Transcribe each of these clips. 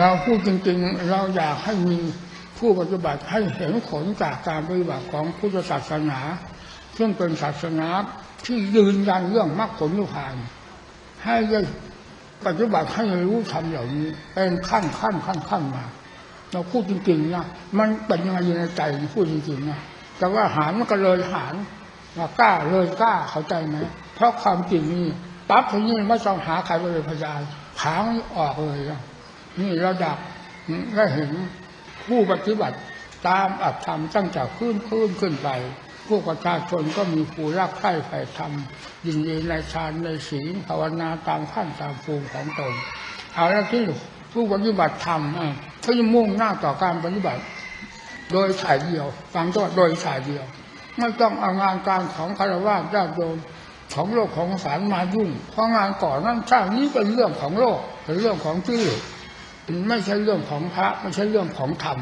เราพูดจริง ๆ เราอยากให้มีผู้ปฏิบัติให้เห็นผลจากการปฏิบัติของพุทธศาสนา ซึ่งเป็นศาสนาที่ยืนยันเรื่องมรรคผลนิพพาน ให้ได้ปฏิบัติให้รู้ทำเหล่านี้ เป็นขั้นขั้นขั้นขั้นมา เราพูดจริงๆนะมันเป็นยังไงอยู่ในใจพูดจริงๆนะแต่ว่าหารมันก็เลยหารว่ากล้าเลยกล้าเข้าใจไหมเพราะความจริงนี่ปั๊บทีนี้ไม่ต้องหาใครเป็นพยานผางออกเลยนะ นี่ระดับได้เห็นผู้ปฏิบัติตามอัตธรรมตั้งแต่ขึ้นขึ้นขึ้นไปผู้ประชาชนก็มีผู้รักใคร่ใฝ่ธรรมยินดีในฌานในศีลภาวนาตามขั้นตามภูมิของตนเอาแล้วที่ผู้ปฏิบัติธรรมเขาจะมุ่งหน้าต่อการปฏิบัติ โดยสายเดียวฟังตัวโดยสายเดียว ไม่ต้องเอางานการของคารวะญาติโยมของโลกของสารมายุ่งเพราะงานก่อนนั้นสร้างนี้เป็นเรื่องของโลกเป็นเรื่องของชื่ ไม่ใช่เรื่องของพระไม่ใช่เรื่องของธรรม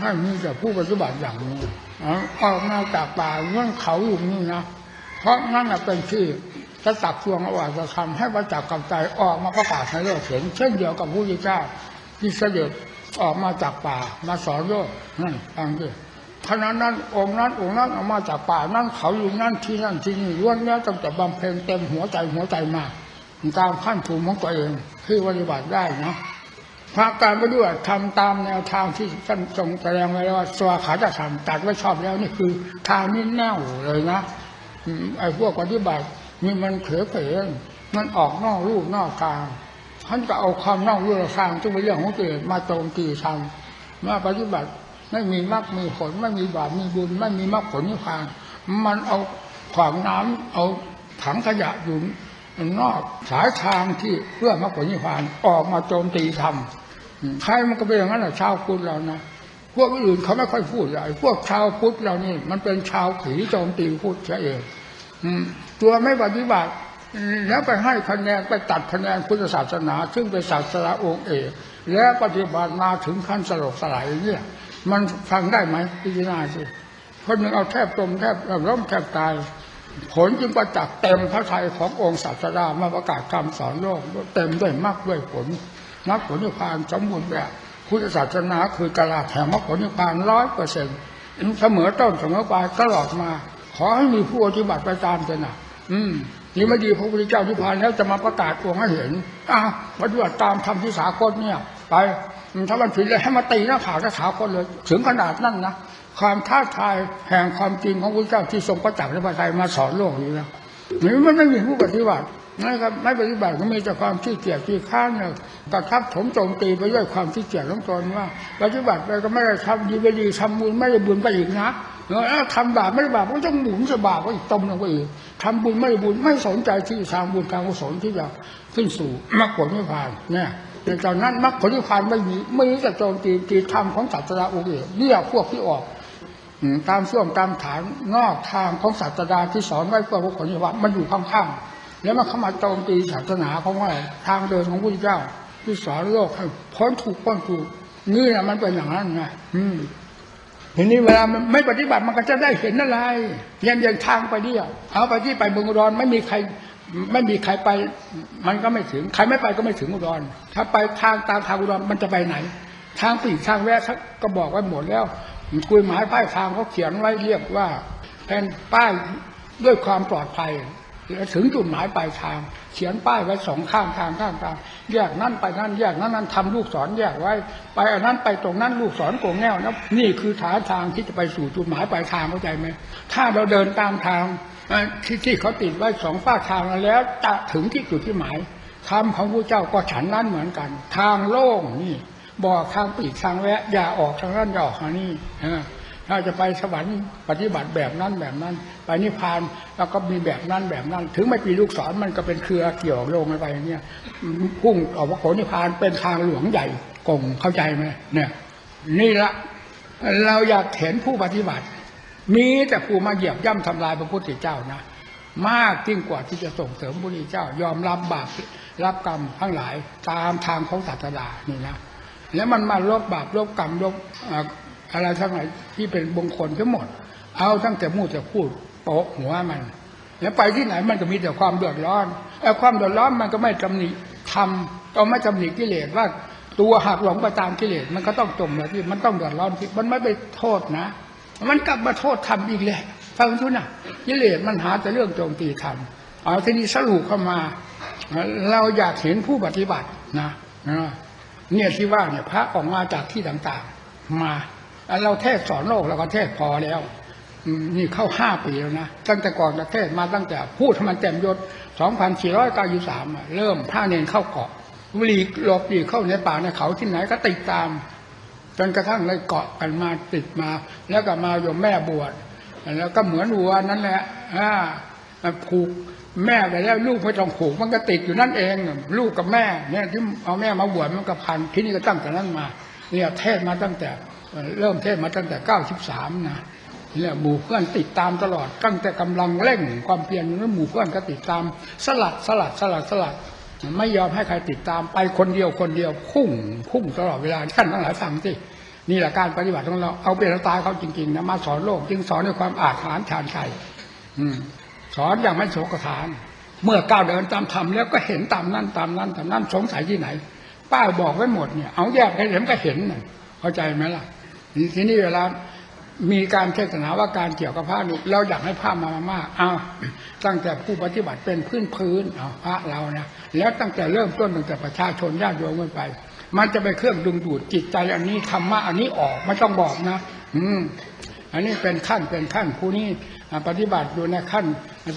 ให้มีแต่ผู้ปฏิบัติอย่างนี้ออกมาจากป่าเงื่อนเขาอยู่นี่นะเพราะนั่นเป็นที่จะตักทวงอวาจะทำให้ประจักษ์กับใจออกมาประกาศให้โลกเห็นเช่นเดียวกับพระพุทธเจ้าที่เสด็จออกมาจากป่ามาสอนโลกนั่นฟังดิขณะนั้นองค์นั้นองค์นั้นออกมาจากป่านั่นเขาอยู่นั่นที่นั่นที่นี่ล้วนแล้วต้องจะบำเพ็ญเต็มหัวใจหัวใจมาตามขั้นภูมิของตัวเองที่ปฏิบัติได้นะ พระการปฏิบัติทำตามแนวทางที่ท่านทรงแสดงไว้แล้วว่าสวาขาจะทำตัดไว้ชอบแล้วนี่คือ ทางนี้แน่วเลยนะไอ้พวกปฏิบัตินี่มันเขยเขยมันออกนอกรูปนอกทางท่านก็เอาความนอกรูปนอกทางซึ่เป็นเรื่องของตัวเองมาโจมตีทำมาปฏิบัติไม่มีมรรคมีผลไม่มีบาปมีบุญ ไม่มีมรรคผลนิพพาน มันเอาขวางน้ำเอาถังขยะอยู่นอกสายทางที่เพื่อมรรคผลนิพพานออกมาโจมตีทำ ใครมันก็เป็นอย่างนั้นแหละชาวพุทธเรานะพวกอื่นเขาไม่ค่อยพูดอะไรพวกชาวพุทธเรานี่ มันเป็นชาวผีโจมตีพุทธใช่เองอืมตัวไม่ปฏิบัติแล้วไปให้คะแนนไปตัดคะแนนพุทธศาสนา ซึ่งเป็นศาสนาองค์เอกแล้วปฏิบัติมาถึงขั้นสลบสลายอย่างเนี่ยมันฟังได้ไหมพิจารณาสิคนหนึ่งเอาแทบตมแทบล้มแทบตาย ผลจึงประจักษ์เต็มพระทัยขององค์ศาสดามาประกาศคำสอนโลกเต็มด้วยมรรคด้วยผล มรรคผลนิพพานสมบูรณ์แบบพุทธศาสนาคือกลาแห่งมรรคผลนิพพานร้อยเปอร์เซ็นต์เสมอต้นเสมอปลายตลอดมา ขอให้มีผู้ปฏิบัติไปตามเถอะนะอืมนี่ไม่ดีพระพุทธเจ้าที่ผ่านแล้วจะมาประกาศองให้เห็นอะปฏิบัติตามธรรมที่สากลเนี่ย ไปอืมถ้ามันผิดเลยให้มาตีหน้าผากสากลเลย ถึงขนาดนั้นนะความท้าทายแห่งความจริงของพระเจ้าที่ทรงประจักษ์ในพระทัยมาสอนโลกอยู่นะนี่มันไม่มีผู้ปฏิบัติ นะครับไม่ปฏิบัติก็มีแต่ความขี้เกียจขี้ข้านเนี่ยกระทับถมโจมตีไปด้วยความขี้เกียจของตนว่าปฏิบัติไปก็ไม่ได้ทำดีไม่ดีทำบุญไม่ได้บุญไปอีกนะเออทำบาปไม่ได้บาปก็ต้องหมุนจะบาปก็อีกตมลงไปอีกทำบุญไม่ได้บุญไม่สนใจที่ทางบุญการกุศลที่จะขึ้นสู่มรรคผลนิพพานเนี่ยในตอนนั้นมรรคผลนิพพานไม่มีไม่มีแต่โจมตีตีธรรมของศาสนาองค์เอกเนี่ยพวกที่ออกอืมตามช่วงตามฐานนอกทางของศาสดาที่สอนไว้เพื่อพวกคนที่ว่ามันอยู่ข้างๆ แล้วมันเข้ามาโจมตีศาสนาของว่าทางเดินของพระเจ้าที่สอนโลกให้พ้นถูกพ้นถูกนี่แหละมันเป็นอย่างนั้นไงอืมทีนี้เวลาไม่ปฏิบัติมันก็จะได้เห็นอะไรยังยังทางไปเดียวเอาไปที่ไปเมืองอุดรไม่มีใคร ไม่มีใครไป มันก็ไม่ถึง ใครไม่ไปก็ไม่ถึงอุดร ถ้าไปทางตามทางอุดรมันจะไปไหน ทางปีกทางแวะก็บอกไว้หมดแล้วคุยหมายป้ายทางเขาเขียนไว้เรียกว่าแผ่นป้ายด้วยความปลอดภัย แล้วถึงจุดหมายปลายทาง เขียนป้ายไว้สองข้างทางข้างทางแยกนั่นไปนั่นแยกนั้นนั้นทำลูกศรแยกไว้ ไปอันนั้นไปตรงนั้นลูกศรโกงแง่วนะนี่คือฐานทางที่จะไปสู่จุดหมายปลายทางเข้าใจไหมถ้าเราเดินตามทางที่ที่เขาติดไว้สองฝ้าทางแล้วจะถึงที่จุดที่หมายคำของพระเจ้าก็ฉันนั้นเหมือนกัน ทางโล่งนี่บอกทางปีกทางแวะ อย่าออกทางนั้นอย่าออกทางนี้ ถ้าจะไปสวรรค์ปฏิบัติแบบนั้นแบบนั้น ไปนิพพานแล้วก็มีแบบนั้นแบบนั้น ถึงไม่ปีลูกศรมันก็เป็นเครือเกี่ยวโยงไปเงี้ยพุ่งออกว่าโขนิพพานเป็นทางหลวงใหญ่กงเข้าใจไหมเนี่ยนี่ละเราอยากเห็นผู้ปฏิบัติ มีแต่ผู้มาเหยียบย่ำทำลายพระพุทธเจ้านะมากยิ่งกว่าที่จะส่งเสริมพระพุทธเจ้า ยอมรับบาปรับกรรมทั้งหลายตามทางของศาสดานี่นะแล้วมันมาลบบาปลบกรรมลบ อะไรทั้งหลายที่เป็นมงคลทั้งหมด เอาตั้งแต่มูดจะพูดโปะหัวมัน แล้วไปที่ไหนมันก็มีแต่ความเดือดร้อนไอ้ความเดือดร้อนมันก็ไม่ตำหนิทำก็ไม่ตำหนิกิเลสว่าตัวหักหลงไปตามกิเลสมันก็ต้องจมแบบที่มันต้องเดือดร้อนที่มันไม่ไปโทษนะ มันกลับมาโทษทำอีกแหละฟังทุนนะกิเลสมันหาแต่เรื่องโจมตีทำเอาทีนี้สรุปเข้ามา เราอยากเห็นผู้ปฏิบัตินะเนี่ยที่ว่าเนี่ยพระออกมาจากที่ต่างๆ มา เราเทศสอนโลกเราก็เทศพอแล้วนี่เข้าห้าปีแล้วนะ ตั้งแต่ก่อนจะเทศมาตั้งแต่พูดให้มันเต็มยศ2493เริ่มพระเนนเข้าเกาะหลีหลบหลีเข้าในป่าในเขาที่ไหนก็ติดตาม จนกระทั่งเลยเกาะกันมาติดมา แล้วก็มาโยมแม่บวชแล้วก็เหมือนวัวนั่นแหละอ่าผูกแม่ไปแล้วลูกไม่ต้องผูกมันก็ติดอยู่นั่นเอง ลูกกับแม่เนี่ยที่เอาแม่มาบวชมันก็พันที่นี่ก็ตั้งแต่นั้นมาเนี่ยเทศมาตั้งแต่ เริ่มเทศมาตั้งแต่เก้าสิบสามนะเนี่ยหมู่เพื่อนติดตามตลอด ตั้งแต่กำลังเร่งความเพียรนั้นหมู่เพื่อนก็ติดตาม สลัดสลัดสลัดสลัด ไม่ยอมให้ใครติดตามไปคนเดียวคนเดียวพุ่งพุ่งตลอดเวลาท่านทั้งหลายฟังสินี่แหละการปฏิบัติของเราเอาเป็นตายเขาจริงๆนะมาสอนโลกจึงสอนด้วยความอาถรรพ์ชาญชัยสอนอย่างไม่โศกทาน เมื่อก้าวเดินตามธรรมแล้วก็เห็นตามนั้นตามนั้นตามนั้นสงสัยที่ไหน ป้าบอกไว้หมดเนี่ยเอาแยกให้เห็นก็เห็นเข้าใจไหมล่ะ ทีนี้เวลามีการเทศนาว่าการเกี่ยวกับพระนี่เราอยากให้พระมามากๆเอาตั้งแต่ผู้ปฏิบัติเป็นพื้นพื้นเอาพระเรานะแล้วตั้งแต่เริ่มต้นตั้งแต่ประชาชนญาติโยมขึ้นไป มันจะไปเครื่องดึงดูดจิตใจอันนี้ธรรมะอันนี้ออกไม่ต้องบอกนะ อืม อันนี้เป็นขั้นเป็นขั้นผู้นี้อ่ปฏิบัติอยู่ในขั้น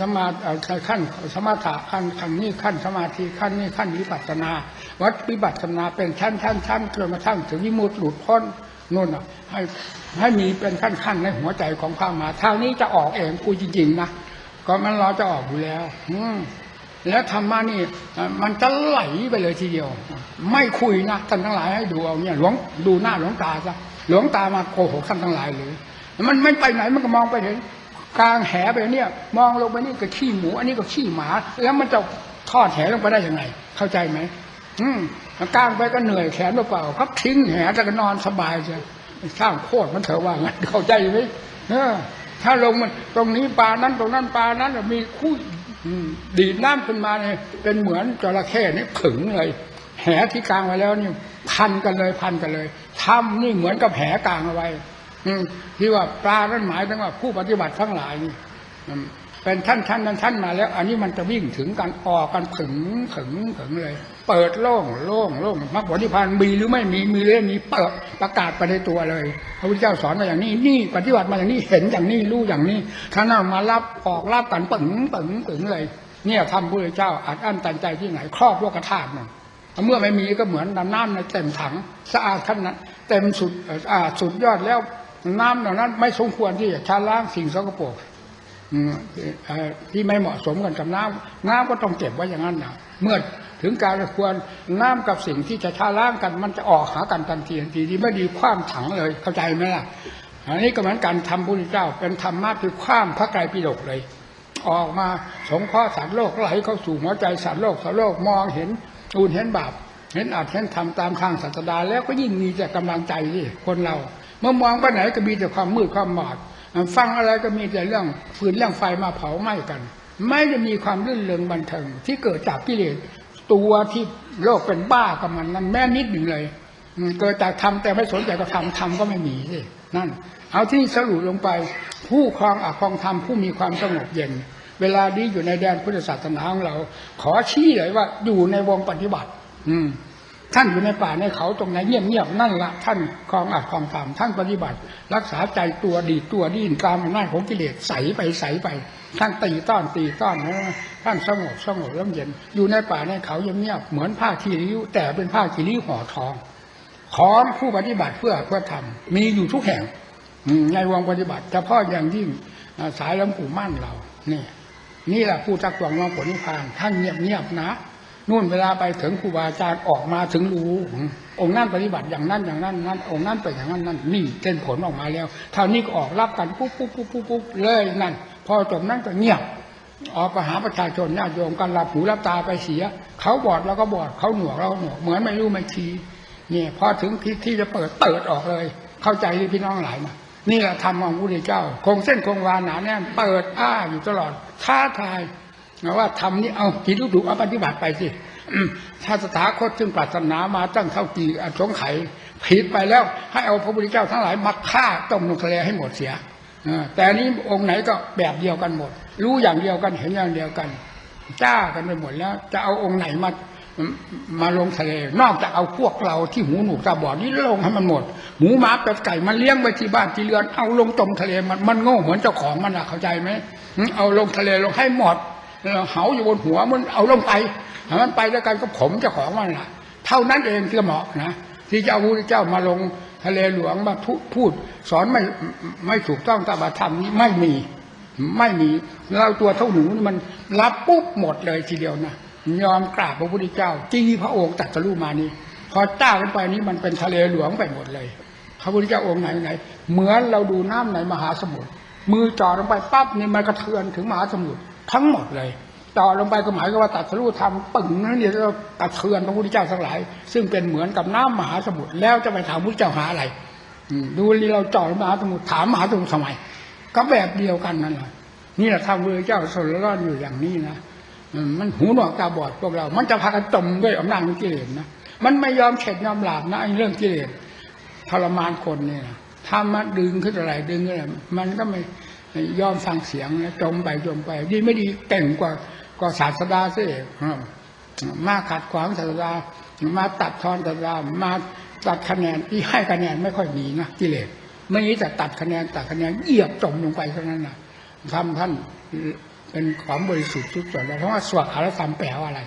สมาขั้นสมาธิขั้นขั้นนี้ขั้นสมาธิขั้นนี้ขั้นวิปัสสนา วัดวิปัสสนาเป็นชั้นชั้นชั้นจนกระทั่งถึงวิมุตติหลุดพ้น นู่นน่ะให้ให้มีเป็นขั้นขั้นในหัวใจของพระมาทางนี้จะออกเองกูจริงๆนะก็มันรอจะออกอยู่แล้ว อืมแล้วธรรมะนี่มันจะไหลไปเลยทีเดียว ไม่คุยนะท่านทั้งหลายให้ดูเอาเนี่ยหลวงดูหน้าหลวงตาซะหลวงตามาโกหกท่านทั้งหลายเลยมันไม่ไปไหนมันก็มองไปเห็นกลางแหไปเนี่ย มองลงไปนี่ก็ขี้หมู อันนี้ก็ขี้หมา แล้วมันจะทอดแหลงไปได้ยังไง เข้าใจไหม อืมกลางไปก็เหนื่อยแขนเปล่าๆเขาทิ้งแหแต่ก็นอนสบายจ้ะสร้างโคตรมันเถอะว่างั้นเข้าใจไหมเออ ถ้าลงมันตรงนี้ปลานั้นตรงนั้นปลานั้นมีคู่ดีดน้ำขึ้นมาเนี่ยเป็นเหมือนจระเข้นี่ขึงเลย แหที่กลางไว้แล้วนี่พันกันเลยพันกันเลยทำนี่เหมือนกับแหกลางเอาไว้ อืที่ว่าปลานั้นหมายถึงว่าผู้ปฏิบัติทั้งหลายนี่เป็นชั้นชั้นชั้นชั้นมาแล้ว อันนี้มันจะวิ่งถึงกันออกกันถึงถึงถึงเลย เปิดโล่งโล่งโล่งมรรคผลนิพพานมีหรือไม่มีมีเรื่องนี้เปิดประกาศไปในตัวเลยพระพุทธเจ้าสอนมาอย่างนี้นี่ปฏิบัติมาอย่างนี้เห็นอย่างนี้รู้อย่างนี้ท่านเอามารับออกรับกันปึ๋งปึ๋งปึ๋งเลยเนี่ยทำพระพุทธเจ้าอัดอั้นตันใจที่ไหนครอบโลกธาตุนั่นเมื่อไม่มีก็เหมือนน้ำในเต็มถังสะอาดขนาดเต็มสุดอ่าสุดยอดแล้วน้ำเหล่านั้นไม่สมควรที่จะชาล้างสิ่งสกปรกที่ไม่เหมาะสมกันกับน้ำน้ำก็ต้องเก็บไว้อย่างนั้นนะเมื่อ ถึงการควรน้ำกับสิ่งที่จะชาล้างกัน มันจะออกหากันทันทีทันทีดีไม่ดีคว้ามถังเลยเข้าใจไหมล่ะอันนี้ก็เหมือนการทำพระพุทธเจ้า เป็นธรรมะคือคว้ามพระไตรปิฎกเลย ออกมาสงเคราะห์สัตว์โลกไหลเข้าสู่หัวใจสัตว์โลกสัตว์โลกมองเห็นอูนเห็นบาปเห็นอาจเห็นทำตามทางศาสดาแล้วก็ยิ่งมีแต่กำลังใจที่คนเรา เมื่อมองไปไหนก็มีแต่ความมืดความบอดฟังอะไรก็มีแต่เรื่องฟืนเรื่องไฟมาเผาไหม้กัน ไม่ได้มีความรื่นเริงบันเทิงที่เกิดจากกิเลส ตัวที่โลกเป็นบ้ากับมันนั้นแม้นิดหนึ่งเลยเกิดจากทำแต่ไม่สนใจก็ทำทำก็ไม่มีสินั่น เอาที่สรุปลงไป ผู้ครองอาครองธรรมผู้มีความสงบเย็น เวลานี้อยู่ในแดนพุทธศาสนาของเรา ขอชี้เลยว่าอยู่ในวงปฏิบัติ อืมท่านอยู่ในป่าในเขาตรงไหนเงียบๆนั่นละท่านครองอัดครองธรรมท่านปฏิบัติ รักษาใจตัวดีตัวดิ้นตามอำนาจของกิเลสใสไปใสไป ท่านตีต้อนตีต้อนนะท่านสงบสงบร่มเย็น อยู่ในป่าในเขาเงียบเหมือนผ้าคีริ้ว แต่เป็นผ้าคีริ้วห่อทอง ของผู้ปฏิบัติเพื่อเพื่อทำมีอยู่ทุกแห่งในวงปฏิบัติเฉพาะอย่างยิ่งสายลวงปู่มั่นเรานี่นี่แหละผู้จักตวงมองผลนิพพาน ท่านเงียบเงียบนะนู่นเวลาไปถึงครูบาอาจารย์ออกมาถึงรู้ องค์นั้นปฏิบัติอย่างนั้นอย่างนั้นนั้น องค์นั้นเป็นอย่างนั้นนั่นนี่เป็นผลออกมาแล้วเท่านี้ก็ออกรับกันปุ๊บปุ๊บปุ๊บปุ๊บปุ๊บเลยนั่น พอจบนั้นก็เงียบออกไปหาประชาชนญาติโยมกันหลับหูหลับตาไปเสีย เขาบอดเราก็บอดเขาหนวกเราก็หนวกเหมือนไม่รู้ไม่ชี้เนี่ยพอถึงที่ที่จะเปิดเปิดออกเลย เข้าใจหรือพี่น้องหลายนะนี่แหละธรรมของพระพุทธเจ้า คงเส้นคงวาหนาแน่นเปิดอ้าอยู่ตลอดท้าทายนะว่าทำนี่เอาจิตรู้ถูกเอาปฏิบัติไปสิถ้าสถาคตซึ่งปรารถนามาตั้งเท่ากี่อสงไขยผิดไปแล้ว ให้เอาพระพุทธเจ้าทั้งหลายมาฆ่าต้มลงทะเลให้หมดเสีย แต่นี้องค์ไหนก็แบบเดียวกันหมด รู้อย่างเดียวกันเห็นอย่างเดียวกัน จ้ากันไปหมดแล้ว จะเอาองค์ไหนมามาลงทะเลนอกจากเอาพวกเราที่หูหนูตาบอดนี่ลงให้มันหมด หมูหมาเป็ดไก่มันเลี้ยงไว้ที่บ้านที่เรือนเอาลงจมทะเลมันมันโง่เหมือนเจ้าของมันอะเข้าใจไหมเอาลงทะเลลงให้หมดเหาอยู่บนหัวมันเอาลงไปมันไปแล้วกันก็ผมเจ้าของมันละเท่านั้นเองที่เหมาะนะที่จะเอาพระเจ้ามาลง ทะเลหลวงมาพูดสอนไม่ไม่ถูกต้องตามธรรมนี้ไม่มีไม่มีเราตัวเท่าหนูนี่มันรับปุ๊บหมดเลยทีเดียวนะยอมกราบพระพุทธเจ้าจี้พระองค์ตัดสรู้มานี้ พอจ้ากันไปนี้มันเป็นทะเลหลวงไปหมดเลย พระพุทธเจ้าองค์ไหนไหน เหมือนเราดูน้ำในมหาสมุทรมือจ่อลงไปปั๊บนี่มันกระเทือนถึงมหาสมุทรทั้งหมดเลย จ่อลงไปก็หมายก็ว่าตัดสรู้ทำปึ่งนั่นเดียก็กระเทือนพระพุทธเจ้าทั้งหลาย ซึ่งเป็นเหมือนกับน้ำมหาสมุทรแล้วจะไปถามพระพุทธเจ้าหาอะไรดูลีเราจ่อมหาสมุทรถามมหาสมุทรทำไมก็แบบเดียวกันนั่นแหละนี่แหละทำพระเจ้าสนรอดอยู่อย่างนี้นะมันหูหนวกตาบอดพวกเรา มันจะพากันจมด้วยอำนาจของกิเลสนะมันไม่ยอมเข็ดยอมหลาบนะไอ้เรื่องกิเลสทรมานคนเนี่ยถ้ามาดึงขึ้นอะไรดึงอะไรมันก็ไม่ยอมฟังเสียงนะจมไปจมไปดีไม่ดีเก่งกว่า กว่าศาสดาเสียมาขัดขวางศาสดา มาตัดทอนศาสดา มาตัดคะแนนที่ให้คะแนนไม่ค่อยมีนะกิเลสไม่นี้แต่ตัดคะแนนตัดคะแนนเหยียบจมลงไปเท่านั้นนะทำท่านเป็นของบริสุทธิ์ทุกส่วนเลยเพราะว่าสวดอารธรรมแปลว่าอะไร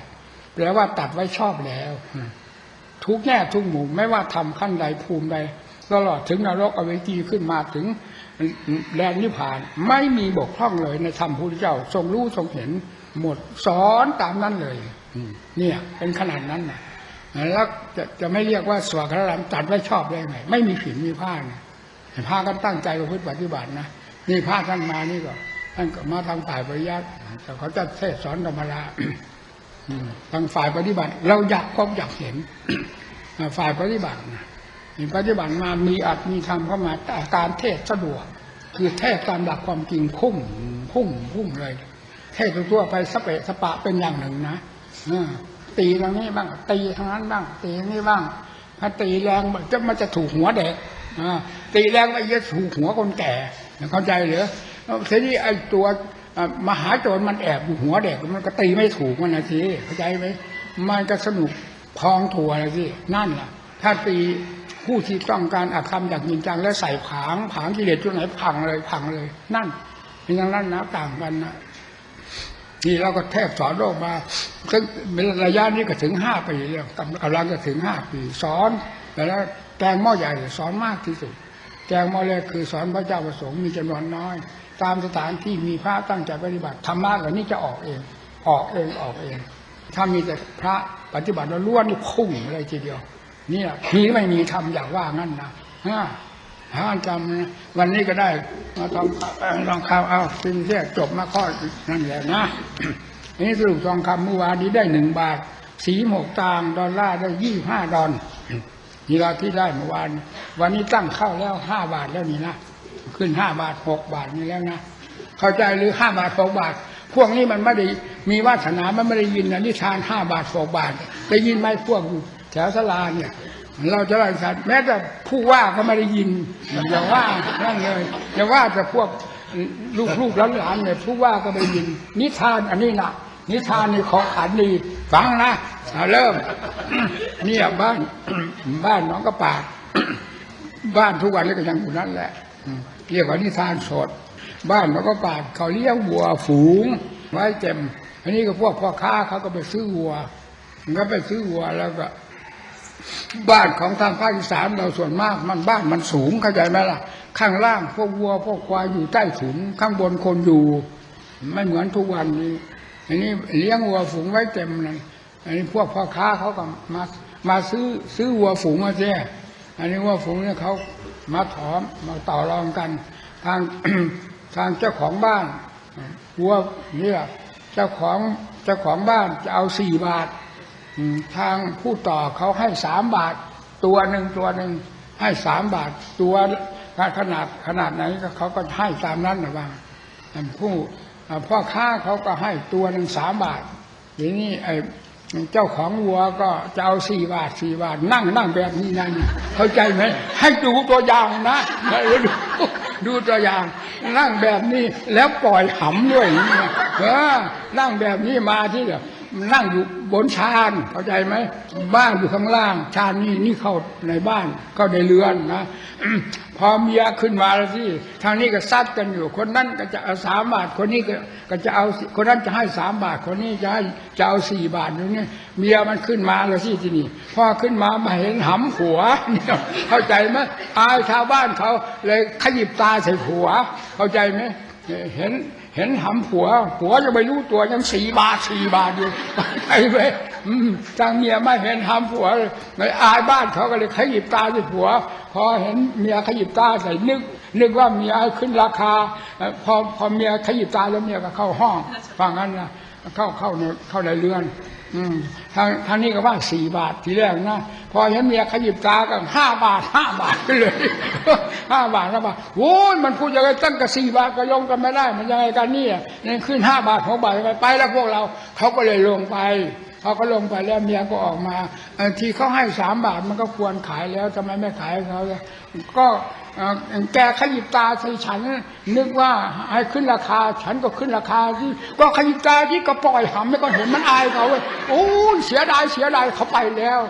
แปลว่าตัดไว้ชอบแล้วทุกแง่ทุกมุมไม่ว่าทำขั้นใดภูมิใดตลอดถึงนรกอเวจีขึ้นมาถึงแดนนิพพาน ไม่มีบกพร่องเลยในธรรมพุทธเจ้าทรงรู้ทรงเห็น หมดสอนตามนั้นเลยเนี่ยเป็นขนาดนั้นนะแล้วจะจะไม่เรียกว่าสวดครามตัดไว้ชอบได้ไงไม่มีผิวมีผ้าเนี่ยพากันตั้งใจประพฤติปฏิบัตินะนี่พระท่านมานี่ก็ท่านก็มาทางฝ่ายปริยัติแต่เขาจะเทศสอนธรรมดาทางฝ่ายปฏิบัติ เราอยากพบอยากเห็นฝ่ายปฏิบัตินะมีปฏิบัติมามีอัดมีธรรมเข้ามาแต่การเทศสะดวก คือเทศตามหลักความจริงพุ่งพุ่งพุ่งเลย เทศทั่วไปสเปะสปะเป็นอย่างหนึ่งนะตีทางนี้บ้าง ตีทางนั้นบ้าง ตีทางนี้บ้างถ้าตีแรงมันจะมันจะถูกหัวเด็กตีแรงไปจะถูกหัวคนแก่เข้าใจหรือแล้วทีนี้ไอ้ตัวมหาโจรมันแอบอยู่หัวเด็กมันก็ตีไม่ถูกมันนะทีเข้าใจไหมมันก็สนุกพองถั่วนะสินั่นแหละถ้าตีผู้ที่ต้องการอาคำอย่างจริงจังแล้วใส่ผางผางกิเลสตัวไหนพังเลยพังเลย นั่นเป็นอย่างนั้นนะต่างกันนะ นี่เราก็แทบสอนโลกมาซึ่งระยะนี้ก็ถึงห้าปีแล้วกำลังจะถึงห้าปี สอนแต่แล้วแกงหม้อใหญ่สอนมากที่สุดแกงหม้อเล็กคือสอนพระเจ้าประสงค์มีจำนวนน้อย ตามสถานที่มีพระตั้งใจปฏิบัติธรรมะเหล่านี้จะออกเอง ออกเองออกเอง ถ้ามีแต่พระปฏิบัติแล้วล้วนนี่พุ่งเลยทีเดียวนี่ยมีไม่มีทำอย่างว่างั้นนะฮะ ห้ามจำนะวันนี้ก็ได้มาทองเอ่อทองคำเอาสิ่งที่จบมาข้อนั่นแหละนะนนี้สรุปทองคำเมื่อวานนี้ได้หนึ่งบาท สีหกตางดอลลาร์ได้ยี่ห้าดอลนี่เราที่ได้เมื่อวาน วันนี้ตั้งเข้าแล้วห้าบาทแล้วนี่นะขึ้นห้าบาทหกบาทนี่แล้วนะเข้าใจหรือห้าบาทหกบาท พวกนี้มันไม่ได้มีวาสนามันไม่ได้ยินนะนิทานห้าบาทหกบาทได้ยินไหมพวกแถวสลาเนี่ย เราจะได้สัตว์แม้แต่ผู้ว่าก็ไม่ได้ยินอย่าว่านั่นเลยอย่าว่าแต่พวกลูกลูกหลานเนี่ยผู้ว่าก็ไม่ได้ยิน นิทานอันนี้นะนิทานนี่ของขันดีฟังนะเริ่มเนี่ยบ้านบ้านน้องกระปาบ้านทุกวันนี้ก็ยังอยู่นั่นแหละเรียกว่านิทานสด บ้านน้องกระปาเขาเลี้ยงวัวฝูง ไว้เต็ม อันนี้ก็พวกพ่อค้าเขาก็ไปซื้อวัวก็ไปซื้อวัวแล้วก็ บ้านของทางภาคอีสานเราส่วนมากมันบ้านมันสูงเข้าใจไหมล่ะ ข้างล่างพวกวัวพวกควายอยู่ใต้ถุนข้างบนคนอยู่ ไม่เหมือนทุกวันนี้ อันนี้เลี้ยงวัวฝูงไว้เต็มเลยอันนี้พวกพ่อค้าเขาก็มามาซื้อซื้อวัวฝูงมาเสียอันนี้วัวฝูงเนี่ยเขามาถอมมาต่อรองกัน ทางทางเจ้าของบ้านวัวเนี่ยเจ้าของเจ้าของบ้านจะเอาสี่บาท ทางผู้ต่อเขาให้สามบาท ตัวหนึ่งตัวหนึ่งให้สามบาท ตัวขนาดขนาดไหนก็เขาก็ให้ตามนั้นนะว่าอันผู้พ่อค้าเขาก็ให้ตัวหนึ่งสามบาททีนี้ไอ้เจ้าของวัวก็จะเอาสี่บาทสี่บาท นั่งนั่งแบบนี้นั่นเข้าใจไหมให้ดูตัวอย่างนะดูดูตัวอย่าง นั่งแบบนี้แล้วปล่อยหำด้วยเออนั่งแบบนี้มาที่เดียว นั่งอยู่บนชานเข้าใจไหมบ้านอยู่ข้างล่าง ชานนี่นี่เข้าในบ้านเข้าในเรือนนะพอเมียขึ้นมาแล้วสิทางนี้ก็ซัดกันอยู่ คนนั้นก็จะเอาสามบาทคนนี้ก็ก็จะเอาคนนั้นจะให้สามบาทคนนี้จะให้จะเอาสี่บาทอยู่นี่เมียมันขึ้นมาแล้วสิที่นี้พอขึ้นมามาเห็นหำผัวเข้าใจไหมอายชาวบ้านเขาเลยขยิบตาใส่ผัว เข้าใจไหมเห็น เห็นหำผัว ผัวจะไม่รู้ตัวยังสี่บาทสี่บาทอยู่ไปเว้ยทางเมียไม่เห็นหำผัวเลยอายบ้านเขาก็เลยขยิบตาใส่ผัว พอเห็นเมียขยิบตาใส่นึก นึกว่าเมียขึ้นราคา พอพอเมียขยิบตาแล้วเมียก็เข้าห้องฟังงั้นนะเข้าเข้าในเข้าในเรือนอืมทางทางนี้ก็ว่าสี่บาททีแรกนะ พอเห็นเมียขยิบตาก็ห้าบาทห้าบาทไปเลย ห้าบาทห้าบาทโอ้ยมันพูดยังไงตั้งกับสี่บาทก็ลงกันไม่ได้ มันยังไงกันเนี่ยนี่ขึ้นห้าบาทหกบาทไปไปแล้วพวกเราเขาก็เลยลงไปเขาก็ลงไปแล้วเมียก็ออกมาที่เขาให้สามบาทมันก็ควรขายแล้วทำไมไม่ขายเขาล่ะก็อ่อแกขยิบตาใส่ฉัน นึกว่าให้ขึ้นราคา ฉันก็ขึ้นราคาที่ก็ขยิบตาที่ก็ปล่อยหำไม่ก็เห็นมันอายเขาเว้ยโอ้เสียดายเสียดายเขาไปแล้ว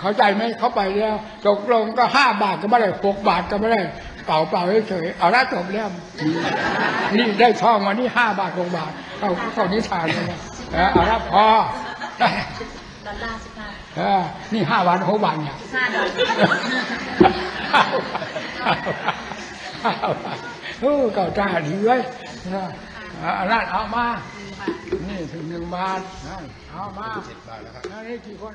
เข้าใจไหมเขาไปแล้วตกลงก็ห้าบาทก็ไม่ได้หกบาทก็ไม่ได้เป่าเป่าเฉยๆเอาละจบแล้วนี่ได้ทองมานี่ห้าบาทหกบาทเอาเข้านิทานเลยนะเออเอาละพอดอลลาร์สิบห้าเออนี่ห้าบาทหกบาทเนี่ยห้าดอลลาร์โอ้เก่าจ้าดีเว้ยนะเอานั่นเอามา นี่ถึงหนึ่งบาทนั่นเอามาสิบบาทแล้วครับนั่นนี่กี่คน